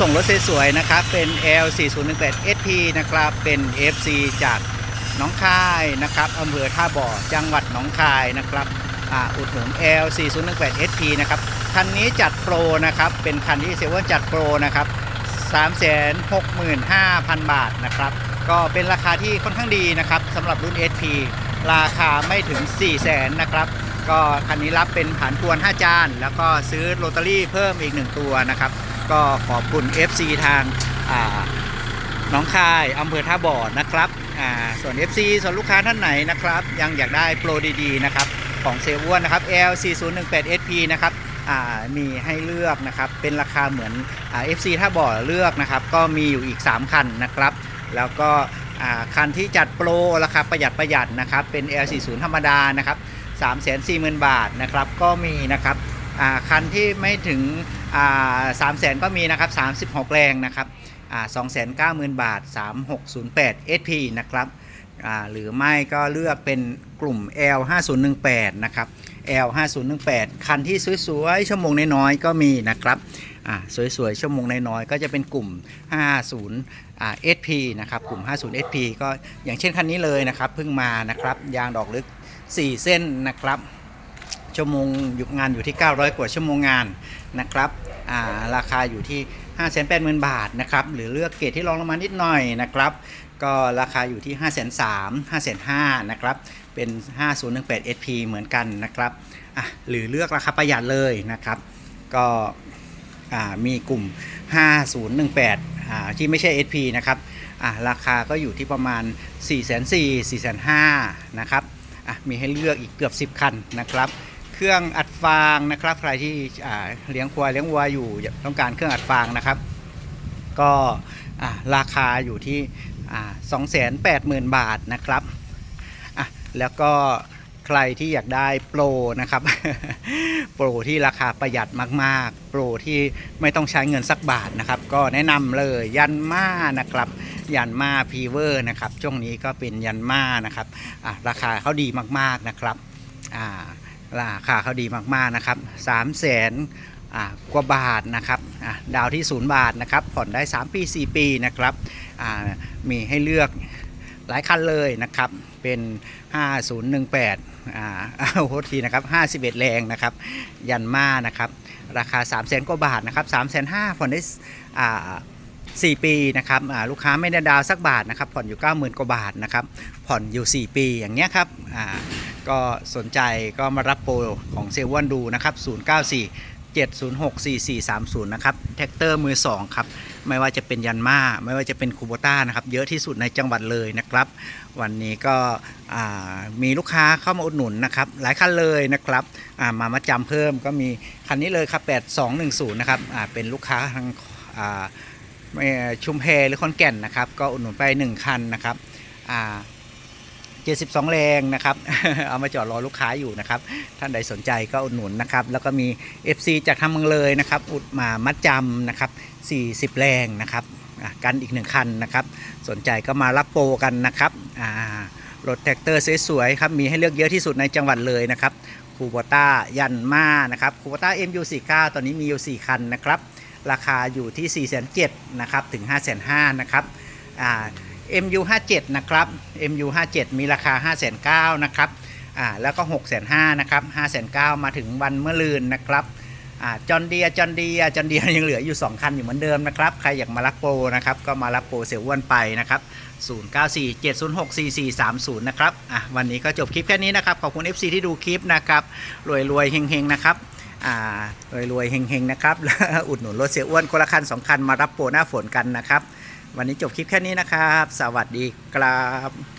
ส่งรถสวยๆนะครับ เป็น L 4 0 1 8 SP นะครับ เป็น FC จากหน้องคายนะครับอำเภอท่าบ่อ จังหวัดหนองคายนะครับอ,อุดหนุน L 4 0 1 8 SP นะครับ คันนี้จัดโปรนะครับ เป็นคันที่เซเว่นจัดโปรนะครับ 365,000 บาทนะครับ ก็เป็นราคาที่ค่อนข้างดีนะครับสำหรับรุ่น SP ราคาไม่ถึง 400,000นะครับ ก็คันนี้รับเป็นผ่านกวน 5 จาน แล้วก็ซื้อโรตารี่เพิ่มอีก 1 ตัวนะครับ ก็ขอบคุณ FC ทางาน้องคายอำเภอท่าบ่อนะครับอ่าส่วน FC ส่วนลูกค้าท่านไหนนะครับ ยังอยากได้โปรดีๆนะครับของเซเว่นนะครับ L 4 0 1 8 SP นะครับอ่ามีให้เลือกนะครับเป็นราคาเหมือนอ FC ท่าบ่อเลือกนะครับ ก็มีอยู่อีก 3 คันนะครับ แล้วก็คันที่จัดโปรราคาประหยัดประหยัดนะครับเป็น L 4 0 ธรรมดานะครับ340,000 บาทนะครับก็มีนะครับ คันที่ไม่ถึงอ่า300,000ก็มีนะครับ 36 แรงนะครับสอ่า290,000บาท 3608 SP นะครับหรือไม่ก็เลือกเป็นกลุ่ม L 5018นะครับ L 5018คันที่สวยๆชั่วโมงน้อยๆก็มีนะครับสวยๆชั่วโมงน้อยๆก็จะเป็นกลุ่ม 50อ่า SP นะครับกลุ่ม 50 SP ก็อย่างเช่นคันนี้เลยนะครับเพิ่งมานะครับยางดอกลึก 4 เส้นนะครับ ชั่วโมงหยุดงานอยู่ที่ 900 กว่าชั่วโมงงานนะครับาราคาอยู่ที่ 580,000 บาทนะครับหรือเลือกเกรดที่รองลงมานิดหน่อยนะครับก็ราคาอยู่ที่ 5 3 0 0 0 5 5 0 0นะครับเป็น 5018 SP เหมือนกันนะครับหรือเลือกราคาประหยัดเลยนะครับก็มีกลุ่ม 5018อ่าที่ไม่ใช่ SP นะครับราคาก็อยู่ที่ประมาณ 4 4 0 0 0 4 5 0 0นะครับมีให้เลือกอีกเกือบ 10 คันนะครับ เครื่องอัดฟางนะครับ ใครที่เลี้ยงควายเลี้ยงวัวอยู่ต้องการเครื่องอัดฟางนะครับ ก็ราคาอยู่ที่สองแสนแปดหมื่นบาทนะครับแล้วก็ใครที่อยากได้โปรนะครับ โปรที่ราคาประหยัดมากๆ โปรที่ไม่ต้องใช้เงินสักบาทนะครับ ก็แนะนำเลยยันมานะครับ ยันมาพีเวอร์นะครับ ช่วงนี้ก็เป็นยันมานะครับราคาเขาดีมากๆนะครับอ่า ราคาเขาดีมากๆนะครับ3 0 0แสนกว่าบาทนะครับดาวที่ 0 บาทนะครับ ผ่อนได้ 3 ปี 4 ปีนะครับมีให้เลือกหลายคันเลยนะครับ เป็น 5018อ่าเอโทษทีนะครับ51 แรงนะครับ ยันมานะครับ ราคา 3 0 0แสนกว่าบาทนะครับ3 5 0 0 0ผ่อนได้อ่า4 ปีนะครับลูกค้าไม่ได้ดาวสักบาทนะครับ ผ่อนอยู่ 90,000 กว่าบาทนะครับ ผ่อนอยู่ 4 ปีอย่างเงี้ยครับ ก็สนใจก็มารับโปรของเซเว่นดูนะครับ 094 706 4430 นะครับ แท็กเตอร์มือ 2 ครับ ไม่ว่าจะเป็นยันมาไม่ว่าจะเป็นคูโบต้านะครับ เยอะที่สุดในจังหวัดเลยนะครับ วันนี้ก็มีลูกค้าเข้ามาอุดหนุนนะครับ หลายคันเลยนะครับมามาจำเพิ่มก็มีคันนี้เลยครับ 8210 นะครับเป็นลูกค้าทางชุมเพหรือคอนแก่นนะครับ ก็อุดหนุนไป 1 คันนะครับ 72 แรงนะครับ เอามาจอดรอลูกค้าอยู่นะครับ ท่านใดสนใจก็อุดหนุนนะครับ แล้วก็มี FC จากทางเมืองเลยนะครับ อุดมามัดจำนะครับ 40 แรงนะครับกันอีก1คันนะครับ สนใจก็มารับโปรกันนะครับรถแท็กเตอร์สวยๆครับ มีให้เลือกเยอะที่สุดในจังหวัดเลยนะครับคูโบต้ายันมานะครับคูโบต้า MU49 ตอนนี้มีอยู่ 4 คันนะครับ ราคาอยู่ที่ 4 7 0 0 0นะครับ ถึง 5 5 0 0 0นะครับ อ่า MU57 นะครับ MU57 มีราคา 5 9 0 0 0นะครับอ่าแล้วก็ 6 5 0 0 0นะครับ5 9 0 0 0มาถึงวันเมื่อลืนนะครับอ่าจอนเดียจอนเดียจอนเดียยังเหลืออยู่ 2 คันอยู่เหมือนเดิมนะครับ ใครอยากมารับโปรนะครับ ก็มารับโปรเซลวนไปนะครับ0947064430 นะครับ อะ วันนี้ก็จบคลิปแค่นี้นะครับ ขอบคุณ FC ที่ดูคลิปนะครับ รวยรวยๆเฮงๆนะครับ อ่า รวยรวยๆเฮงๆนะครับแล้วอุดหนุนรถเสียอ้วนคนละคันสองคันมารับโปรหน้าฝนกันนะครับ วันนี้จบคลิปแค่นี้นะครับ สวัสดีครับ